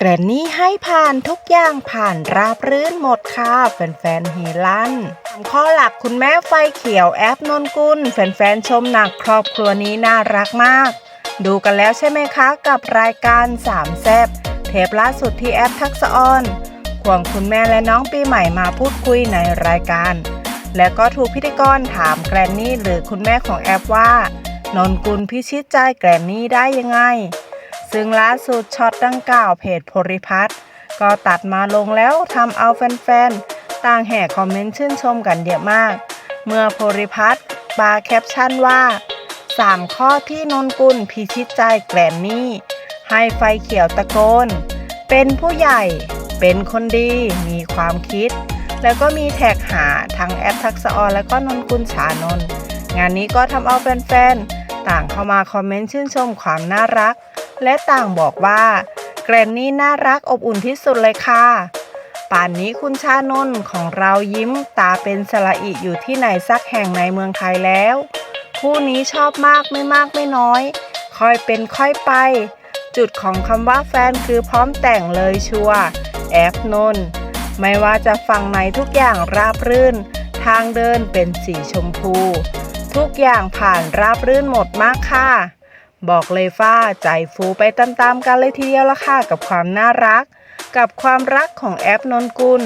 แกรนนี่ให้ผ่านทุกอย่างผ่านราบรื่นหมดค่ะ แฟนๆเฮลันข้อหลักคุณแม่ไฟเขียวแอปนนกุล แฟนๆชมหนักครอบครัวนี้น่ารักมาก ดูกันแล้วใช่ไหมคะ กับรายการสามแซบเทปล่าสุดที่แอปทักษออนควงคุณแม่และน้องปีใหม่มาพูดคุยในรายการ แล้วก็ถูกพิธีกรถามแกรนนี่หรือคุณแม่ของแอปว่านนกุลพิชิตใจแกรนนี่ได้ยังไง ซึ่งล่าสุดช็อตดังกล่าวเพจโพริพัฒน์ก็ตัดมาลงแล้วทำเอาแฟนๆ ต่างแห่คอมเมนต์ชื่นชมกันเยอะมาก เมื่อโพริพัฒน์ปาแคปชั่นว่า 3 ข้อที่นนกุลพิชิตใจแกรนนี่ ให้ไฟเขียวตะโกน เป็นผู้ใหญ่ เป็นคนดี มีความคิด แล้วก็มีแท็กหาทั้งแอปทักษะออนและก็นนกุลชานน งานนี้ก็ทำเอาแฟนๆ ต่างเข้ามาคอมเมนต์ชื่นชมความน่ารัก และต่างบอกว่าแกรนนี่น่ารักอบอุ่นที่สุดเลยค่ะ ป่านนี้คุณชานนท์ของเรายิ้มตาเป็นสระอิอยู่ที่ไหนสักแห่งในเมืองไทยแล้ว คู่นี้ชอบมากไม่มากไม่น้อย ค่อยเป็นค่อยไป จุดของคำว่าแฟนคือพร้อมแต่งเลยชัวแอฟนนท์ไม่ว่าจะฝั่งไหนทุกอย่างราบรื่น ทางเดินเป็นสีชมพู ทุกอย่างผ่านราบรื่นหมดมากค่ะ บอกเลยฟ้าใจฟูไปตามๆกันเลยทีเดียวละค่ะกับความน่ารัก กับความรักของแอปนนกุล